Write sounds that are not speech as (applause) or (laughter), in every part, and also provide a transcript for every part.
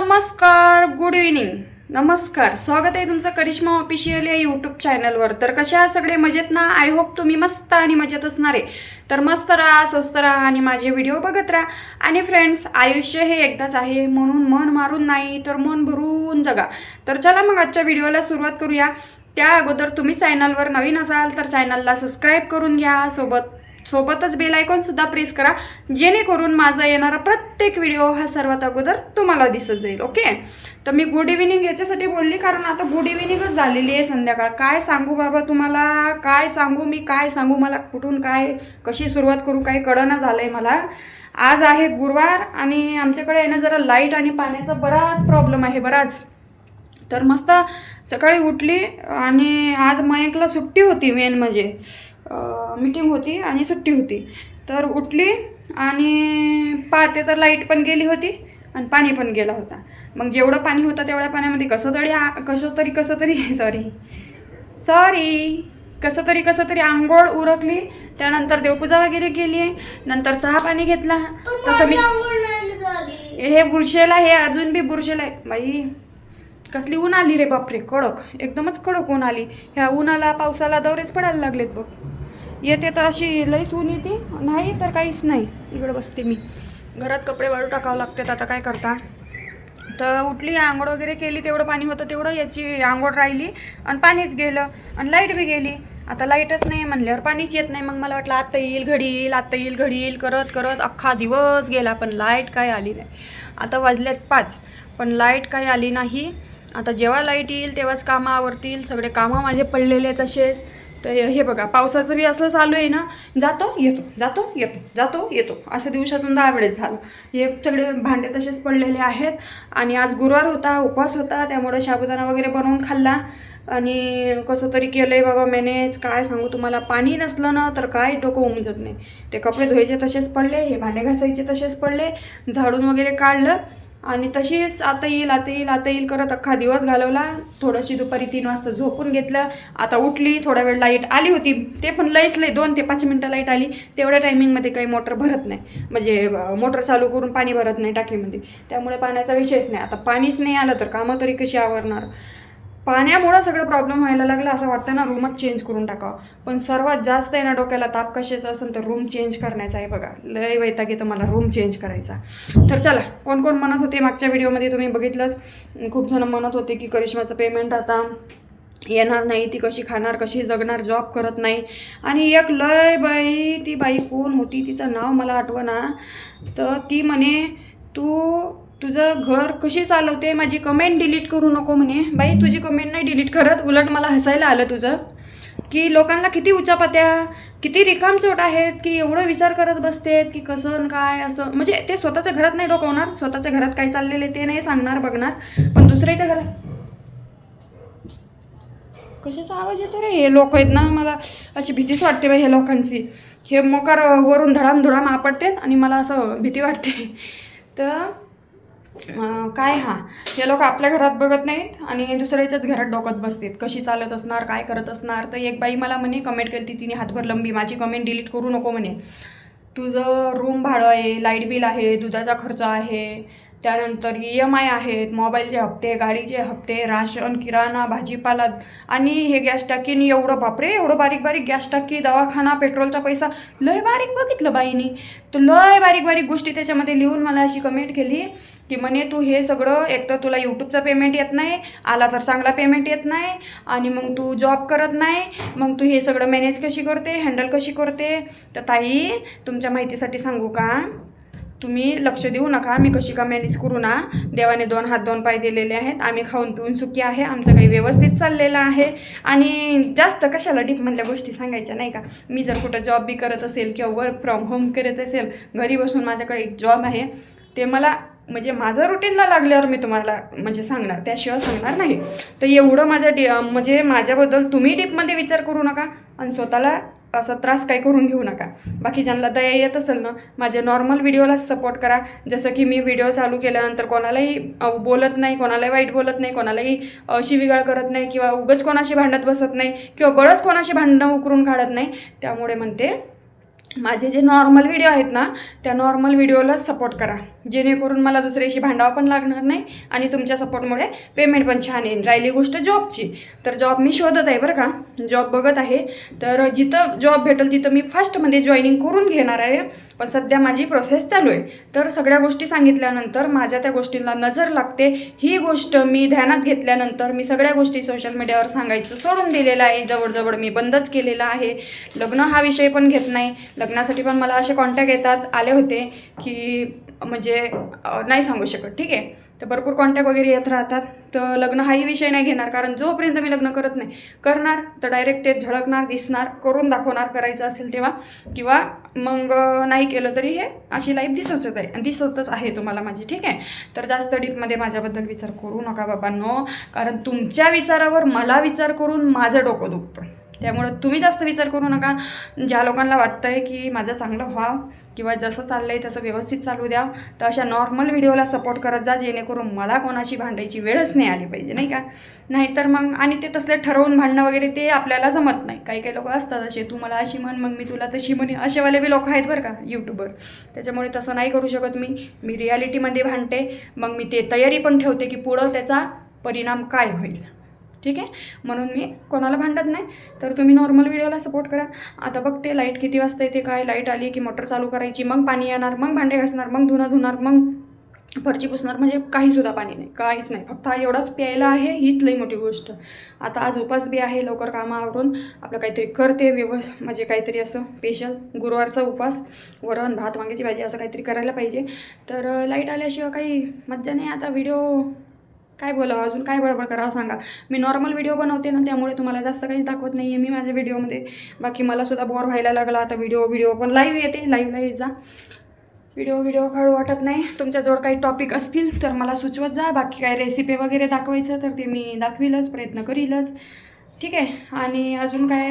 नमस्कार good evening नमस्कार. स्वागत आहे तुमचं करिश्मा ऑफिशियल या यूट्यूब चॅनलवर तर कशा सगळे? मजेत ना? आय होप तुम्ही मस्त आणि मजेत असणार आहे. तर मस्त राहा स्वस्त राहा आणि माझे व्हिडिओ बघत राहा. आणि फ्रेंड्स आयुष्य हे एकदाच आहे म्हणून मन मारून नाही तर मन भरून जगा. तर चला मग आजच्या व्हिडिओला सुरुवात करूया. त्या अगोदर तुम्ही चॅनलवर नवीन असाल तर चॅनलला सबस्क्राईब करून घ्या. सोबत सोबतच बेल आयकॉन सुद्धा प्रेस करा. जेणेकरून माझा येणारा प्रत्येक व्हिडिओ हा सर्वात अगोदर तुम्हाला दिसत जाईल ओके तर मी गुड इव्हिनिंग याच्यासाठी बोलली कारण आता गुड इव्हिनिंगच झालेली आहे संध्याकाळ. काय सांगू बाबा तुम्हाला? काय सांगू मी? काय सांगू मला? कुठून काय? कशी सुरुवात करू? काही कळना आहे मला. आज आहे गुरुवार आणि आमच्याकडे आहे ना जरा लाइट आणि पाण्याचा बराच प्रॉब्लेम आहे बराच. तर मस्त सकाळी उठली आणि आज मयंकला सुट्टी होती मेन म्हणजे. मीटिंग होती आणि सुट्टी होती. तर उठली आणि पाहते तर लाइट पण गेली होती आणि पाणी पण गेला होता. मग जेवढं पाणी होतं तेवढ्या पाण्यामध्ये कसं तरी आ- कसं तरी कसं तरी (laughs) सॉरी सॉरी कसं तरी कसं तरी आंघोळ उरकली. त्यानंतर देवपूजा वगैरे केली नंतर चहा पाणी घेतला. तसं मी हे बुरशेला हे अजून बी बुरशेला आहे. बाई कसली ऊन आली रे बापरे. कडक. एकदमच कडक ऊन आली. ह्या उन्हाला पावसाला दौरेच पडायला लागलेत बघ. येते तर अशी लईच ऊन येते. नाही तर काहीच नाही. इकडं बसते मी. घरात कपडे वाळू टाकावं लागतात. आता काय करता? तर उठली आंघोळ वगैरे केली तेवढं पाणी होतं तेवढं याची आंघोळ राहिली आणि पाणीच गेलं आणि लाइट बी गेली. आता लाईटच नाही म्हणल्यावर पाणीच येत नाही. मग मला वाटलं आत्ता येईल घडी येईल आत्ता येईल घडी येईल करत करत अख्खा दिवस गेला. पण लाइट काय आली नाही. आता वाजल्यात पाच पण लाइट काही आली नाही. आता जेव्हा लाइट येईल तेव्हाच कामं आवरतील. सगळे कामं माझे पडलेले आहेत तसेच. तर हे बघा पावसाचं बी असं चालू आहे ना जातो येतो जातो येतो जातो येतो. असं दिवसातून दहा वेळेस झालं. हे सगळे भांडे तसेच पडलेले आहेत. आणि आज गुरुवार होता उपवास होता त्यामुळे साबुदाणा वगैरे बनवून खाल्ला. आणि कसं तरी केलं आहे बाबा मॅनेज काय सांगू तुम्हाला पाणी नसलं ना तर काय डोकं उमजत नाही. ते कपडे धुवायचे तसेच पडले हे भांडे घासायचे तसेच पडले झाडून वगैरे काढलं. आणि तशीच आता येईल आता येईल आता येईल. करत अख्खा दिवस घालवला. थोडीशी दुपारी तीन वाजता झोपून घेतलं. आता उठली थोडा वेळ लाइट आली होती. ते पण लईच लई दोन ते पाच मिनटं लाइट आली. तेवढ्या टायमिंगमध्ये काही मोटर भरत नाही. म्हणजे मोटर चालू करून पाणी भरत नाही टाकीमध्ये. त्यामुळे पाण्याचा विषयच नाही. आता पाणीच नाही आलं तर कामं तरी कशी आवरणार? पाण्यामुळं सगळं प्रॉब्लेम व्हायला लागला असं वाटतं ना रूमच चेंज करून टाकावं. पण सर्वात जास्त आहे ना डोक्याला ताप कशाचा असेल तर रूम चेंज करण्याचा आहे बघा. लय वैताग येतं मला रूम चेंज करायचा. तर चला कोण कोण म्हणत होते मागच्या व्हिडिओमध्ये तुम्ही बघितलंच. खूप जण म्हणत होते की करिश्माचं पेमेंट आता येणार नाही ती कशी खाणार कशी जगणार जॉब करत नाही. आणि एक लय बाई ती बाई कोण होती? तिचं नाव मला आठवना. तर ती म्हणे तू तुझं घर कशी चालवते? माझी कमेंट डिलीट करू नको म्हणे. बाई तुझी कमेंट नाही डिलीट करत. उलट मला हसायला आलं तुझं. की लोकांना किती उचापात्या किती रिकामचोट आहेत की एवढं विचार करत बसतेत की कसं काय असं. म्हणजे ते स्वतःच्या घरात नाही डोकवणार. स्वतःच्या घरात काय चाललेले ते नाही सांगणार बघणार. पण दुसऱ्याच्या घरात. कशाचा आवाज येतो रे? हे लोक आहेत ना मला अशी भीतीच वाटते बाई ह्या लोकांची. हे मोकार वरून धडाम धुडाम आपटतात आणि मला असं भीती वाटते. तर काय हा? हे लोक आपल्या घरात बघत नाहीत आणि दुसऱ्याच्याच घरात डोकत बसतात. कशी चालत असणार काय करत असणार? तर एक बाई मला म्हणे कमेंट केली तिने हातभर लंबी माझी कमेंट डिलीट करू नको म्हणे. तुझं रूम भाडं आहे लाइट बिल आहे दुधाचा खर्च आहे. त्यानंतर ई एम आय आहेत मोबाईलचे हप्ते गाडीचे हप्ते राशन किराणा भाजीपाला आणि हे गॅस टाकीनी एवढं बापरे एवढं बारीक बारीक गॅस टाकी दवाखाना पेट्रोलचा पैसा. लय बारीक बघितलं बाईनी. तर लय बारीक बारीक गोष्टी त्याच्यामध्ये लिहून मला अशी कमेंट केली की म्हणे तू हे सगळं एक तर तुला यूट्यूबचा पेमेंट येत नाही आला तर चांगला पेमेंट येत नाही आणि मग तू जॉब करत नाही मग तू हे सगळं मॅनेज कशी करते हँडल कशी करते? तर ताई तुमच्या माहितीसाठी सांगू का? तुम्ही लक्ष देऊ नका मी कशी का मॅनेज करू ना? देवाने दोन हात दोन पाय दिलेले आहेत. आम्ही खाऊन पिऊन सुखी आहे. आमचं काही व्यवस्थित चाललेलं आहे. आणि जास्त कशाला डीपमधल्या गोष्टी सांगायच्या नाही का? मी जर कुठं जॉब बी करत असेल किंवा वर्क फ्रॉम होम करत असेल घरी बसून माझ्याकडे एक जॉब आहे ते मला म्हणजे माझं रुटीनला लागल्यावर मी तुम्हाला म्हणजे सांगणार त्याशिवाय सांगणार नाही. तर एवढं माझ्या डी म्हणजे माझ्याबद्दल तुम्ही डीपमध्ये विचार करू नका. आणि स्वतःला असा त्रास काही करून घेऊ नका. बाकी ज्यांना दया येत असेल ना माझ्या नॉर्मल व्हिडिओला सपोर्ट करा. जसं की मी व्हिडिओ चालू केल्यानंतर कोणालाही बोलत नाही कोणालाही वाईट बोलत नाही कोणालाही अशी शिवीगाळ करत नाही किंवा उगच कोणाशी भांडत बसत नाही किंवा बळच कोणाशी भांडणं उकरून काढत नाही. त्यामुळे म्हणते माझे जे नॉर्मल व्हिडिओ आहेत ना त्या नॉर्मल व्हिडिओला सपोर्ट करा. जेणेकरून मला दुसऱ्याशी भांडावं पण लागणार नाही आणि तुमच्या सपोर्टमुळे पेमेंट पण छान येईल राहिली गोष्ट जॉबची तर जॉब मी शोधत आहे बरं का. जॉब बघत आहे. तर जिथं जॉब भेटेल तिथं मी फर्स्टमध्ये जॉईनिंग करून घेणार आहे. पण सध्या माझी प्रोसेस चालू आहे. तर सगळ्या गोष्टी सांगितल्यानंतर माझ्या त्या गोष्टींना नजर लागते. ही गोष्ट मी ध्यानात घेतल्यानंतर मी सगळ्या गोष्टी सोशल मीडियावर सांगायचं सोडून दिलेलं आहे. जवळजवळ मी बंदच केलेलं आहे. लग्न हा विषय पण घेत नाही. लग्नासाठी पण मला असे कॉन्टॅक्ट येतात. आले होते की म्हणजे नाही सांगू शकत. ठीक आहे? तर भरपूर कॉन्टॅक्ट वगैरे येत राहतात. तर लग्न हाही विषय नाही घेणार. कारण जोपर्यंत मी लग्न करत नाही करणार तर डायरेक्ट ते झळकणार दिसणार करून दाखवणार करायचं असेल तेव्हा. किंवा मग नाही केलं तरी हे अशी लाईफ दिसतच आहे. दिसतच आहे तुम्हाला माझी. ठीक आहे? तर जास्त डीपमध्ये माझ्याबद्दल विचार करू नका बाबांनो कारण तुमच्या विचारावर मला विचार करून माझं डोकं दुखतं त्यामुळं तुम्ही जास्त विचार करू नका. ज्या लोकांना वाटतं आहे की माझं चांगलं व्हावं किंवा जसं चाललं आहे तसं व्यवस्थित चालू द्या तर अशा नॉर्मल व्हिडिओला सपोर्ट करत जा जेणेकरून मला कोणाशी भांडायची वेळच नाही आली पाहिजे नाही का? नाहीतर मग आणि ते तसले ठरवून भांडणं वगैरे ते आपल्याला जमत नाही. काही काही लोक असतात असे तू मला अशी म्हण मग मी तुला तशी म्हणे असेवाले बी लोक आहेत बरं का यूट्यूबवर त्याच्यामुळे तसं नाही करू शकत मी. मी रियालिटीमध्ये भांडते मग मी ते तयारी पण ठेवते की पुढं त्याचा परिणाम काय होईल. ठीक आहे? म्हणून मी कोणाला भांडत नाही. तर तुम्ही नॉर्मल व्हिडिओला सपोर्ट करा. आता बघते लाइट किती वाजता येते काय लाइट आली की मोटर चालू करायची मग पाणी येणार मग भांडे घासणार मग धुणं धुणार मग फरची पुसणार म्हणजे काहीसुद्धा पाणी नाही काहीच नाही. फक्त एवढाच प्यायला आहे हीच लई मोठी गोष्ट. आता आज उपास बी आहे लवकर कामावरून. आपलं काहीतरी करते व्यवस म्हणजे काहीतरी असं स्पेशल गुरुवारचा उपास वरण भात वांग्याची भाजी असं काहीतरी करायला पाहिजे. तर लाइट आल्याशिवाय काही मज्जा नाही. आता व्हिडिओ काय बोलावं अजून? काय बडबड करावं सांगा. मी नॉर्मल व्हिडिओ बनवते ना त्यामुळे तुम्हाला जास्त काहीच दाखवत नाही आहे मी माझ्या व्हिडिओमध्ये बाकी मला सुद्धा बोर व्हायला लागला. आता व्हिडिओ व्हिडिओ पण लाईव्ह येते. लाईव्हला येत जा. व्हिडिओ व्हिडिओ काढू वाटत नाही. तुमच्याजवळ काही टॉपिक असतील तर मला सुचवत जा. बाकी काय रेसिपी वगैरे दाखवायचं तर ते मी दाखवीलच प्रयत्न करीलच. ठीक आहे? आणि अजून काय?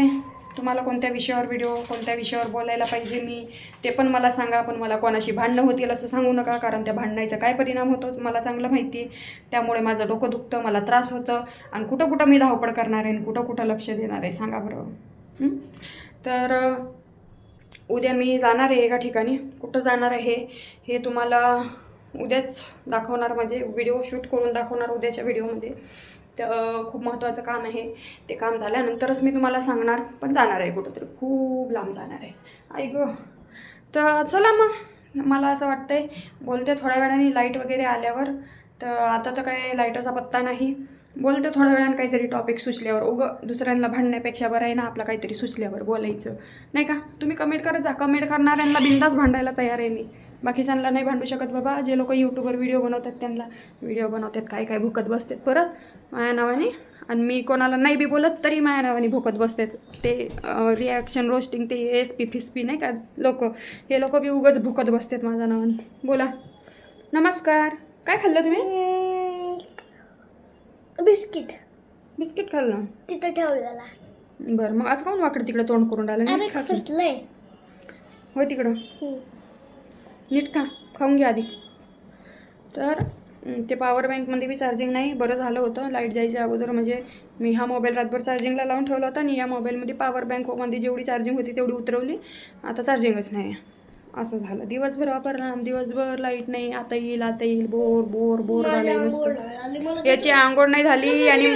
तुम्हाला कोणत्या विषयावर व्हिडिओ कोणत्या विषयावर बोलायला पाहिजे मी ते पण मला सांगा. पण मला कोणाशी भांडणं होतील असं सांगू नका कारण त्या भांडणाचा काय परिणाम होतो मला चांगलं माहिती. आहे त्यामुळे माझं डोकं दुखतं मला त्रास होतं. आणि कुठं कुठं मी धावपळ करणार आहे आणि कुठं कुठं लक्ष देणार आहे सांगा बरं. तर उद्या मी जाणार आहे एका ठिकाणी. कुठं जाणार आहे हे तुम्हाला उद्याच दाखवणार म्हणजे व्हिडिओ शूट करून दाखवणार उद्याच्या व्हिडिओमध्ये खूप महत्त्वाचं काम आहे. ते काम झाल्यानंतरच मी तुम्हाला सांगणार पण जाणार आहे कुठंतरी. खूप लांब जाणार आहे. आई गं. तर चला मग. मला असं वाटतं आहे बोलते थोड्या वेळाने लाइट वगैरे आल्यावर. तर आता तर काही लाईटाचा पत्ता नाही. बोलते थोड्या वेळाने काहीतरी टॉपिक सुचल्यावर. उगं दुसऱ्यांना भांडण्यापेक्षा बरं आहे ना आपलं काहीतरी सुचल्यावर बोलायचं. नाही का? तुम्ही कमेंट करत जा. कमेंट करणाऱ्यांना बिंदास भांडायला तयार आहे मी. बाकीच्यांना नाही भांडू शकत बाबा. जे लोक यूट्यूबवर व्हिडिओ बनवतात त्यांना व्हिडिओ बनवतात काय काय भुकत बसतात परत. माझ्या नावाने. आणि मी कोणाला नाही बी बोलत तरी माझ्या नावाने भुकत बसतात. ते रिॲक्शन रोस्टिंग ते एस पी फिस्पी नाही का लोक. हे लोक बी उगच भुकत बसतात माझ्या नावाने. बोला. नमस्कार. काय खाल्लं तुम्ही? बिस्किट. बिस्किट खाल्लं? तिथं ठेवलेला. बरं. मग आज काऊन वाकडं तिकडं तोंड करून राहिलं? होय तिकडं. नीट खा खाऊन घ्या आधी. तर ते पॉवर बँकमध्ये बी चार्जिंग नाही बरं झालं होतं. लाइट जायच्या अगोदर म्हणजे मी हा मोबाईल रातभर चार्जिंगला लावून ठेवला होता आणि या मोबाईलमध्ये पॉवर बँकमध्ये जेवढी चार्जिंग होती तेवढी उतरवली. आता चार्जिंगच नाही. असं झालं. दिवसभर वापरला दिवसभर लाइट नाही. आता येईल आता येईल. बोर बोर बोर याची आंघोळ नाही झाली आणि.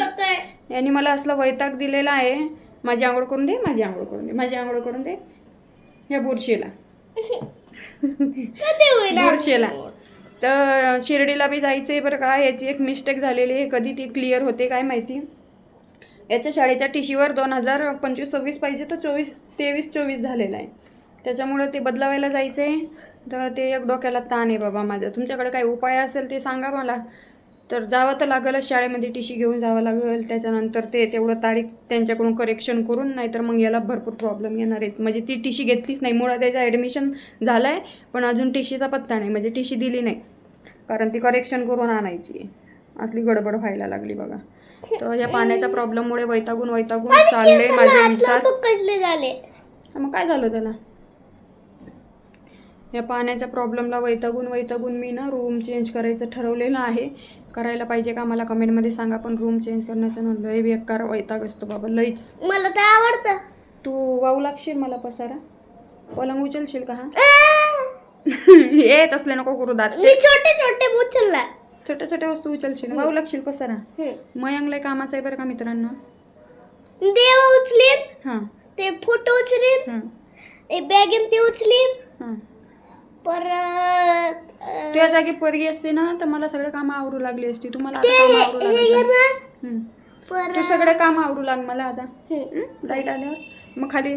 यांनी मला असला वैताग दिलेला आहे. माझी आंघोळ करून दे माझी आंघोळ करून दे माझी आंघोळ करून दे. या बुरशीला. (laughs) बुरशीला तर शिर्डीला बी जायचं आहे बरं का याची एक मिस्टेक झालेली आहे. कधी ती क्लिअर होते काय माहिती? याच्या शाळेच्या टीशीवर दोन हजार पंचवीस सव्वीस पाहिजे तर चोवीस तेवीस चोवीस झालेलं आहे. त्याच्यामुळं ते बदलावायला जायचं आहे तर ते एक डोक्याला ताण आहे बाबा माझ्या तुमच्याकडे काही उपाय असेल ते सांगा मला. तर जावं तर लागेलच शाळेमध्ये टी शी घेऊन जावं लागेल. त्याच्यानंतर ते तेवढं तारीख त्यांच्याकडून करेक्शन करून नाहीतर मग याला भरपूर प्रॉब्लेम येणार आहेत. म्हणजे ती टी शी घेतलीच नाही. मुळात त्याचं ॲडमिशन झालं आहे पण अजून टी शीचा पत्ता नाही. म्हणजे टी शी दिली नाही. कारण ती करेक्शन करून आणायची. आहे. असली गडबड व्हायला लागली बघा. तर या पाण्याच्या प्रॉब्लेममुळे वैतागून वैतागून चालले माझे विचार. झाले. मग काय झालं त्याला? या पाण्याच्या प्रॉब्लेमला वैतागून वैतागून मी ना रूम चेंज करायचं ठरवलेलं आहे. करायला पाहिजे का मला कमेंटमध्ये सांगा पण रूम चेंज करण्याचं ना लय बेकार वैताग असतो बाबा लईच. मला तर आवडतं. तू वाहू लागशील मला पसारा? पलंग उचलशील का हा? आ! (laughs) येत असले नको करू दात. मी छोटे छोटे उचलला. छोट्या छोट्या वस्तू उचलशील. वाहू लागशील पसारा. मयंगला कामाचं आहे बरं का मित्रांनो? देव उचलीन. हां. ते फोटो उचलीन. ते बॅगेन ते उचलीन. हां. परत तुझ्या जागी पोरगी असते ना तर मला सगळे कामं आवरू लागली असती. तुम्हाला ते आता कामं आवरू हम्म. परत. सगळे काम आवरू लाग मला आता. हम्म. लाइट आल्यावर. मग खाली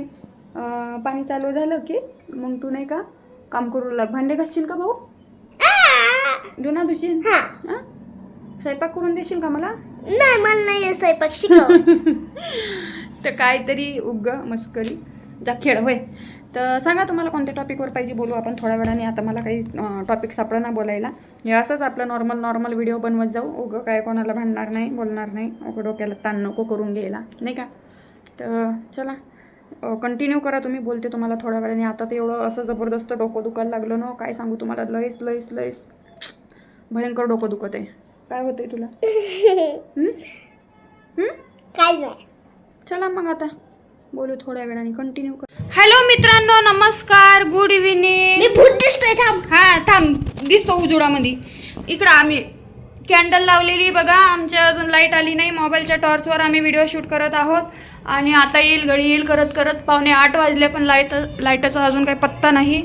अं, पाणी चालू झालं की मग तू नाही का काम करू लाग. भांडे घासशील का भाऊ! धुना धुशील हा. हां? स्वयंपाक करून देशील का मला? नाही मला नाही येत स्वयंपाक. शिकव. (laughs) तर काहीतरी उग मस्करी. जा खेळ होय. तर सांगा तुम्हाला कोणत्या टॉपिकवर पाहिजे बोलू आपण थोड्या वेळाने. आता मला काही टॉपिक सापडा बोलायला. हे असंच आपलं नॉर्मल नॉर्मल व्हिडिओ बनवत जाऊ. उगं काय कोणाला भांडणार नाही बोलणार नाही. उगं डोक्याला ताण नको करून घ्यायला. नाही का? तर चला कंटिन्यू करा तुम्ही. बोलते तुम्हाला थोड्या वेळाने. आता तर एवढं असं जबरदस्त डोकं दुखायला लागलं ना. काय सांगू तुम्हाला? लईस लईस लईस. भयंकर डोकं दुखत आहे. काय होतंय तुला? काय चला मग आता. बोलू थोड्या वेळाने. कंटिन्यू कर. मित्रांनो नमस्कार. गुड इव्हिनिंग मी भूत दिसतोय थांब. हा थांब. दिसतो उजुडामध्ये. इकडं आम्ही कॅन्डल लावलेली बघा. आमच्या अजून लाइट आली नाही. मोबाईलच्या टॉर्चवर आम्ही व्हिडिओ शूट करत आहोत. आणि आता येईल घडी येईल करत करत पावणे आठ वाजले पण लाइट लाईटाचा अजून काही पत्ता नाही.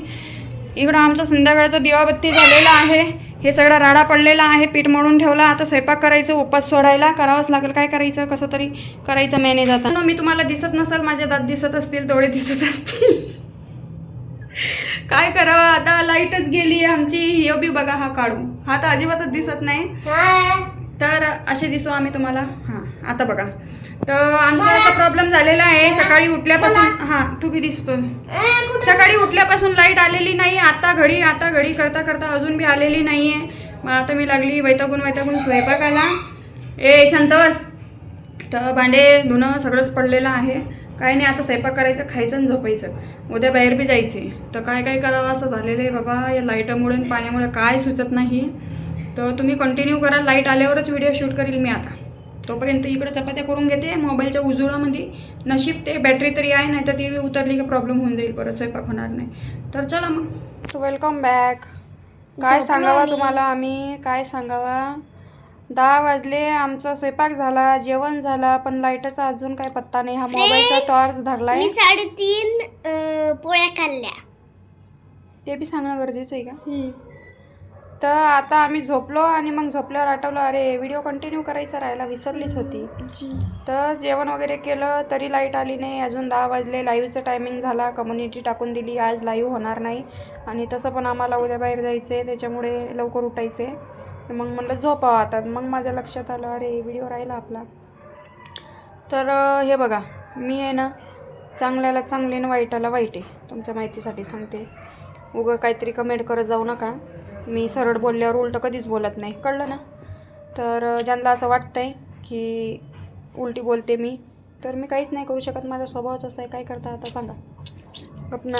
इकडं आमचा संध्याकाळचा दिवाबत्ती झालेला आहे. हे सगळा राडा पडलेला आहे पीठ मळून ठेवला. आता स्वयंपाक करायचं उपास सोडायला. करावंच लागेल. काय करायचं? कसं तरी करायचं मॅनेज आता. मी तुम्हाला दिसत नसेल माझे दात दिसत असतील तेवढे दिसत असतील. काय करावं? आता लाईटच गेली आमची. हिओ बी बघा हा काढू हा तर अजिबातच दिसत नाही. तर असे दिसू आम्ही तुम्हाला. हां आता बघा. तर आमचा असा प्रॉब्लेम झालेला आहे. सकाळी उठल्यापासून हां तू बी दिसतोय. ए? सकाळी उठल्यापासून लाइट आलेली नाही आता घडी आता घडी करता करता अजून बी आलेली नाही आहे मग आता मी लागली वैतागून वैतागून स्वयंपाकाला. ए शांत बस तर भांडे धुणं सगळंच पडलेलं आहे. काही नाही आता स्वयंपाक करायचं खायचं आणि झोपायचं. उद्या बाहेर बी जायचे. तर काय काय करावं? असं झालेलं आहे बाबा. या लाईटामुळे पाण्यामुळे काय सुचत नाही. तर तुम्ही कंटिन्यू करा. लाइट आल्यावरच व्हिडिओ शूट करील मी आता. तोपर्यंत इकडे चपात्या करून घेते मोबाईलच्या उजुळामध्ये नशीब ते बॅटरी तरी आहे नाही तर टी व्ही उतरली का प्रॉब्लेम होऊन जाईल परत स्वयंपाक होणार नाही. तर चला मग. वेलकम बॅक काय सांगावा. तुम्हाला आम्ही? काय सांगावा? दहा वाजले आमचा स्वयंपाक झाला जेवण झाला पण लाईटचा अजून काय पत्ता नाही. हा मोबाईलचा टॉर्च धरलाय. मी साडेतीन पोळ्या खाल्ल्या. ते बी सांगणं गरजेचं आहे का? तर आता आम्ही झोपलो आणि मग झोपल्यावर आठवलं अरे व्हिडिओ कंटिन्यू करायचा राहायला विसरलीच होती. तर जेवण वगैरे केलं तरी लाइट आली नाही. अजून दहा वाजले. लाईव्हचं टायमिंग झाला. कम्युनिटी टाकून दिली. आज लाईव्ह होणार नाही. आणि तसं पण आम्हाला उद्या बाहेर जायचं आहे त्याच्यामुळे लवकर उठायचं तर मग म्हणलं झोपावं आता. मग माझ्या लक्षात आलं अरे व्हिडिओ राहिला आपला. तर हे बघा. मी आहे ना चांगल्याला चांगले ना वाईटाला वाईट आहे. तुमच्या माहितीसाठी सांगते. उगं काहीतरी कमेंट करत जाऊ नका. मी सरळ बोलल्यावर उलटं कधीच बोलत नाही. कळलं ना? तर ज्यांना असं वाटतं आहे की उलटी बोलते मी तर मी काहीच नाही करू शकत. माझा स्वभावच असा आहे. काय करता आता सांगा. गपना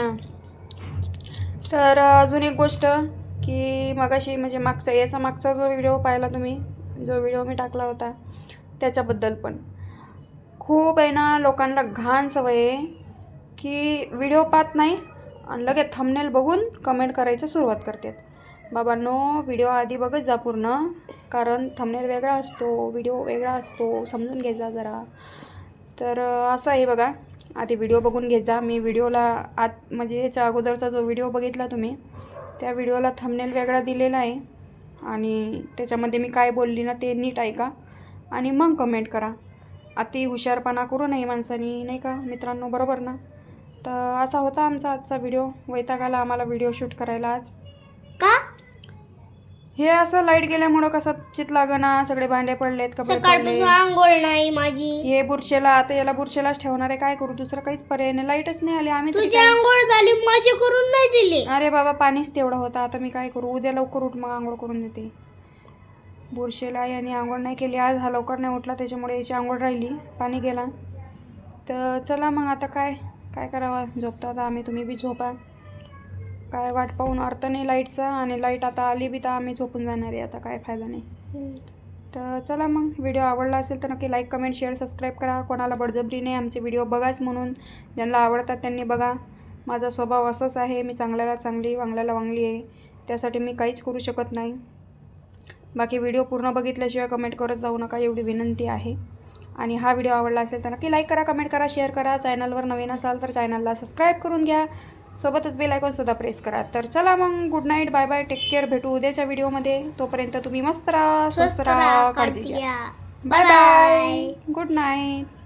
तर अजून एक गोष्ट की मगाशी म्हणजे मागचा याचा मागचा जो व्हिडिओ पाहिला तुम्ही जो व्हिडिओ मी टाकला होता त्याच्याबद्दल पण. खूप आहे ना लोकांना घाण सवय आहे की व्हिडिओ पाहत नाही आणि लगेच थंबनेल बघून कमेंट करायचं सुरुवात करतात. बाबांनो व्हिडिओ आधी बघत जा पूर्ण. कारण थंबनेल वेगळा असतो व्हिडिओ वेगळा असतो समजून घ्यायचा जरा. तर असं आहे बघा. आधी व्हिडिओ बघून घेत जा. मी व्हिडिओला आत म्हणजे याच्या अगोदरचा जो व्हिडिओ बघितला तुम्ही त्या व्हिडिओला थंबनेल वेगळा दिलेला आहे. आणि त्याच्यामध्ये मी काय बोलली ना ते नीट ऐका. आणि मग कमेंट करा. अति हुशारपणा करू नये माणसानी नाही का? मित्रांनो बरोबर ना? तर असा होता आमचा आजचा व्हिडिओ वैताग आला आम्हाला व्हिडिओ शूट करायला आज. का? हे असं लाइट गेल्यामुळं कसं चित लागना सगळे भांडे पडलेत कपडे पडले सकाळपासून आंघोळ नाही माझी. हे बुरशेला आता याला बुरशेलाच ठेवणार आहे काय करू? दुसरं काहीच पर्याय नाही लाईटच नाही आली आम्ही तरी तुझी काय- आंघोळ झाली माझी करून नाही दिली. अरे बाबा पाणीच तेवढं होतं आता मी काय करू? उद्या लवकर उठ मग आंघोळ करून देते. बुरशेला याने आंघोळ नाही केली आज हा लवकर नाही उठला त्याच्यामुळे याची आंघोळ राहिली पाणी गेला. तर चला मग आता काय? काय करावं? झोपतो आता आम्ही तुम्ही बी झोपा. काय वाट पाहून अर्थ नाही लाईटचा आणि लाइट आता आली बी तर आम्ही झोपून जाणार आहे आता काय फायदा नाही. तर चला मग व्हिडिओ आवडला असेल तर नक्की लाईक कमेंट शेअर सबस्क्राईब करा. कोणाला बडजबरी नाही आमचे व्हिडिओ बघाच म्हणून. ज्यांना आवडतात त्यांनी बघा. माझा स्वभाव असाच आहे मी चांगल्याला चांगली वांगल्याला वांगली आहे. त्यासाठी मी काहीच करू शकत नाही. बाकी व्हिडिओ पूर्ण बघितल्याशिवाय कमेंट करत जाऊ नका एवढी विनंती आहे. आणि हा व्हिडिओ आवडला असेल तर नक्की लाईक करा कमेंट करा शेअर करा. चॅनलवर नवीन असाल तर चॅनलला सबस्क्राईब करून घ्या. सोबतच बेल आयकॉनसुद्धा प्रेस करा. तर चला मग good night bye bye take care भेटू उद्याच्या व्हिडिओमध्ये तोपर्यंत तुम्ही मस्त राहा स्वस्त राहा काळजी घ्या. Bye bye good night